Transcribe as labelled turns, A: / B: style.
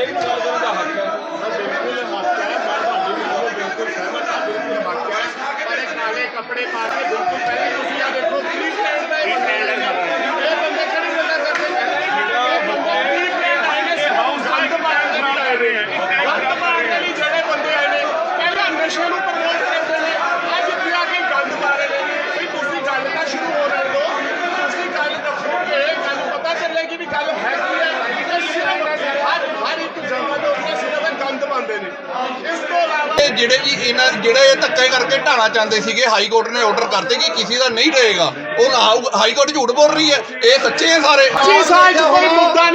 A: ਹਰੇਕ ਨੌਜਵਾਨ ਦਾ ਹੱਕ ਹੈ। ਬਿਲਕੁਲ ਹੱਕ ਹੈ, ਮੈਂ ਤੁਹਾਡੀ ਬਿਲਕੁਲ ਸਹਿਮਤ ਹਾਂ, ਬਿਲਕੁਲ ਹੱਕ ਹੈ। ਪਰ ਕਾਲੇ ਕੱਪੜੇ ਪਾ ਕੇ ਬਿਲਕੁਲ
B: ਪਹਿਲੇ ਜਿਹੜੇ ਵੀ ਇਹਨਾਂ ਜਿਹੜੇ ਇਹ ਧੱਕੇ ਕਰਕੇ ਢਾਣਾ ਚਾਹੁੰਦੇ ਸੀਗੇ, ਹਾਈ ਕੋਰਟ ਨੇ ਆਰਡਰ ਕਰਤੇ ਕਿ ਕਿਸੇ ਦਾ ਨਹੀਂ ਰਹੇਗਾ। ਉਹ ਹਾਈ ਕੋਰਟ ਝੂਠ ਬੋਲ ਰਹੀ ਹੈ। ਇਹ ਸੱਚੇ ਹੈ ਸਾਰੇ।
A: 6 ਸਾਲ ਕੋਈ ਮੁੱਦਾ